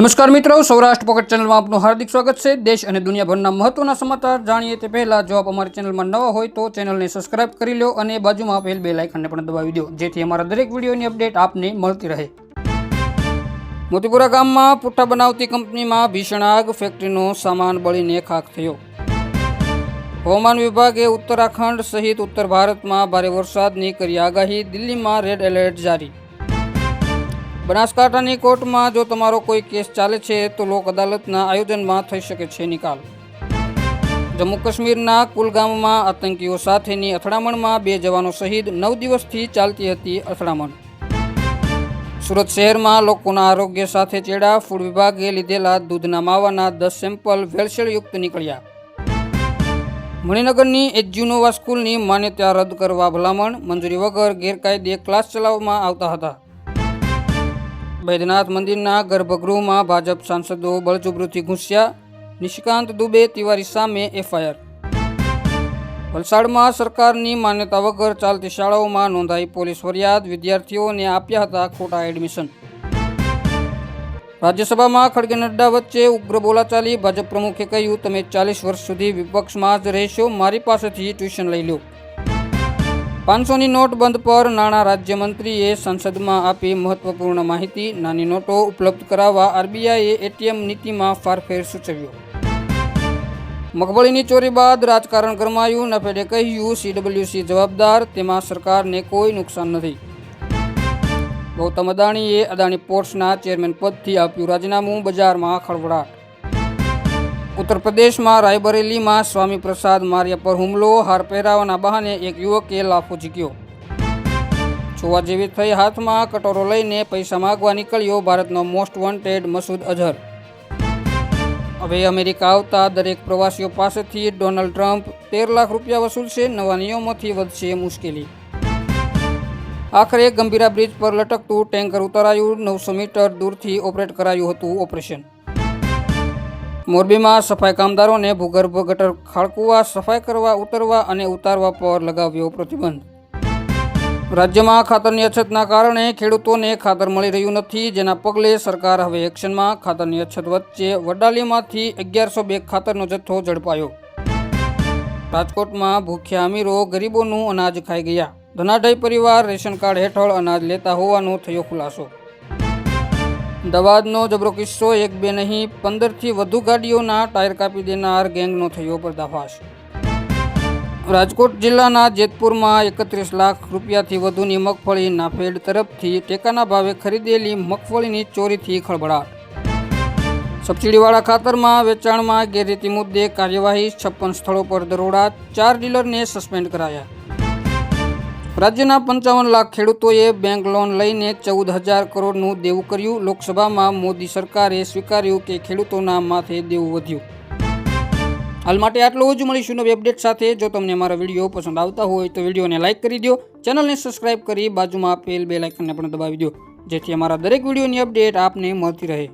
નમસ્કાર મિત્રો, સૌરાષ્ટ્ર પોકેટ ચેનલમાં આપનું હાર્દિક સ્વાગત છે. દેશ અને દુનિયાભરના મહત્વના સમાચાર જાણીએ તે પહેલાં, જો આપ અમારી ચેનલમાં નવા હોય તો ચેનલને સબસ્ક્રાઇબ કરી લો અને બાજુમાં આપેલ બે લાઇકનને પણ દબાવી દો, જેથી અમારા દરેક વિડીયોની અપડેટ આપને મળતી રહે. મોતીપુરા ગામમાં પુઠ્ઠા બનાવતી કંપનીમાં ભીષણ આગ ફેક્ટરીનો સામાન બળીને ખાખ થયો. હવામાન વિભાગે ઉત્તરાખંડ સહિત ઉત્તર ભારતમાં ભારે વરસાદની કરી આગાહી, દિલ્હીમાં રેડ એલર્ટ જારી. બનાસકાંઠાની કોર્ટમાં જો તમારો કોઈ કેસ ચાલે છે, તો લોક અદાલતના આયોજનમાં થઈ શકે છે નિકાલ. જમ્મુ કાશ્મીરના કુલગામમાં આતંકીઓ સાથેની અથડામણમાં બે જવાનો શહીદ, નવ દિવસથી ચાલતી હતી અથડામણ. સુરત શહેરમાં લોકોના આરોગ્ય સાથે ચેડા, ફૂડ વિભાગે લીધેલા દૂધના માવાના દસ સેમ્પલ ભેળસેળયુક્ત નીકળ્યા. મણિનગરની એજ્યુનોવા સ્કૂલની માન્યતા રદ કરવા ભલામણ, મંજૂરી વગર ગેરકાયદે ક્લાસ ચલાવવામાં આવતા હતા. બૈદ્યનાથ મંદિરના ગર્ભગૃહમાં ભાજપ સાંસદો બળજબરીથી ઘૂસ્યા. નિશિકાંત દુબે તિવારી સામે એફઆઈઆર. વલસાડમાં સરકારની માન્યતા વગર ચાલતી શાળાઓમાં નોંધાઈ પોલીસ ફરિયાદ, વિદ્યાર્થીઓને આપ્યા હતા ખોટા એડમિશન. રાજ્યસભામાં ખડગે નડ્ડા વચ્ચે ઉગ્ર બોલાચાલી, ભાજપ પ્રમુખે કહ્યું, તમે ચાલીસ વર્ષ સુધી વિપક્ષમાં જ રહેશો, મારી પાસેથી ટ્યુશન લઈ લો પાંચસોની નોટ બંધ પર નાણાં રાજ્યમંત્રીએ સંસદમાં આપી મહત્વપૂર્ણ માહિતી. નાની નોટો ઉપલબ્ધ કરાવવા આરબીઆઈએ એટીએમ નીતિમાં ફારફેર સૂચવ્યો. મગફળીની ચોરી બાદ રાજકારણ ગરમાયું. નફેડે કહ્યું, સીડબ્લ્યુસી જવાબદાર, તેમાં સરકારને કોઈ નુકસાન નથી. ગૌતમ અદાણીએ અદાણી પોર્ટ્સના ચેરમેન પદથી આપ્યું રાજીનામું. બજારમાં ખળભળાટ. ઉત્તર પ્રદેશમાં રાયબરેલીમાં સ્વામી પ્રસાદ માર્યા પર હુમલો, હાર પહેરાવાના બહાને એક યુવકે લાફો ઝીક્યો. જોવા જેવી થઈ હાથમાં કટોરો લઈને પૈસા માગવા નીકળ્યો ભારતનો મોસ્ટ વોન્ટેડ મસૂદ અઝહર. હવે અમેરિકા આવતા દરેક પ્રવાસીઓ પાસેથી ડોનાલ્ડ ટ્રમ્પ તેર લાખ રૂપિયા વસૂલશે, નવા નિયમોથી વધશે મુશ્કેલી. આખરે ગંભીરા બ્રિજ પર લટકતું ટેન્કર ઉતરાયું, નવસો મીટર દૂરથી ઓપરેટ કરાયું હતું ઓપરેશન. મોરબીમાં સફાઈ કામદારોને ભૂગર્ભ ગટર ખાળકુવા, સફાઈ કરવા, ઉતરવા અને ઉતારવા પર લગાવ્યો પ્રતિબંધ. રાજ્યમાં ખાતરની અછતના કારણે ખેડૂતોને ખાતર મળી રહ્યું નથી, જેના પગલે સરકાર હવે એક્શનમાં ખાતરની અછત વચ્ચે વડાલીમાંથી અગિયારસો બે ખાતરનો જથ્થો ઝડપાયો. રાજકોટમાં ભૂખ્યા અમીરો ગરીબોનું અનાજ ખાઈ ગયા. ધનાઢય પરિવાર રેશન કાર્ડ હેઠળ અનાજ લેતા હોવાનો થયો ખુલાસો. અમદાવાદનો જબરો કિસ્સો એક બે નહીં, પંદરથી વધુ ગાડીઓના ટાયર કાપી દેનાર ગેંગનો થયો પર્દાફાશ. રાજકોટ જિલ્લાના જેતપુરમાં એકત્રીસ લાખ રૂપિયાથી વધુની મગફળી નાફેડ તરફથી ટેકાના ભાવે ખરીદેલી મગફળીની ચોરીથી ખળભળાટ. સબસિડીવાળા ખાતરમાં વેચાણમાં ગેરરીતિ મુદ્દે કાર્યવાહી, છપ્પન સ્થળો પર દરોડા, ચાર ડીલરને સસ્પેન્ડ કરાયા. રાજ્યના પંચાવન લાખ ખેડૂતોએ બેંક લોન લઈને ચૌદ હજાર કરોડનું દેવું કર્યું. લોકસભામાં મોદી સરકારે સ્વીકાર્યું કે ખેડૂતોના માથે દેવું વધ્યું. હાલ માટે આટલું જ. મળીશું નવી અપડેટ સાથે. જો તમને મારા વીડિયો પસંદ આવતા હોય તો વિડીયોને લાઇક કરી દો ચેનલને સબસ્ક્રાઇબ કરી બાજુમાં આપેલ બે લાઇકનને પણ દબાવી દો જેથી અમારા દરેક વિડીયોની અપડેટ આપને મળતી રહે.